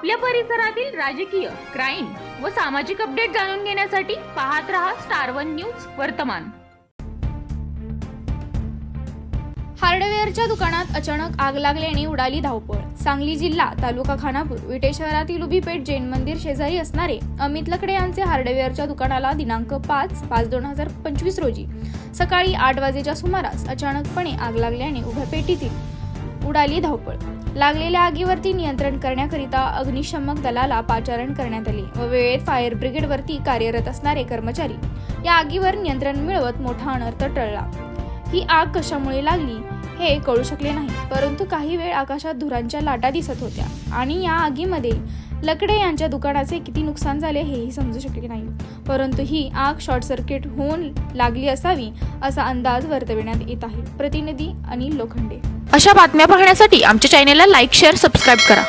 आपल्या परिसरातील राजकीय क्राईम व सामाजिक अपडेट जाणून घेण्यासाठी पाहत रहा स्टार वन न्यूज वर्तमान. हार्डवेअरच्या दुकानात अचानक आग लागल्याने उडाली धावपळ. सांगली जिल्हा तालुका खानापूर विटे शहरातील उभी पेठ जैन मंदिर शेजारी असणारे अमित लकडे यांचे हार्डवेअरच्या दुकानाला दिनांक पाच पाच दोन हजार पंचवीस रोजी. सकाळी आठ वाजेच्या सुमारास अचानकपणे आग लागल्याने उभ्या पेटीतील उडाली धावपळ. लागलेल्या आगीवरती नियंत्रण करण्याकरिता अग्निशमक दलाला पाचारण करण्यात आले व वेळेत फायर ब्रिगेडवरती कार्यरत असणारे कर्मचारी या आगीवर नियंत्रण मिळवत मोठा अनर्थ टळला. ही आग कशामुळे लागली हे कळू शकले नाही परंतु काही वेळ आकाशात धुरांच्या लाटा दिसत होत्या आणि या आगीमध्ये लकडे यांच्या दुकानाचे किती नुकसान झाले हेही समजू शकले नाही. परंतु ही आग शॉर्ट सर्किट होऊन लागली असावी असा अंदाज वर्तविण्यात येत आहे. प्रतिनिधी अनिल लोखंडे. अशा बातम्या पाहण्यासाठी आमच्या चॅनेलला लाईक शेअर सबस्क्राईब करा.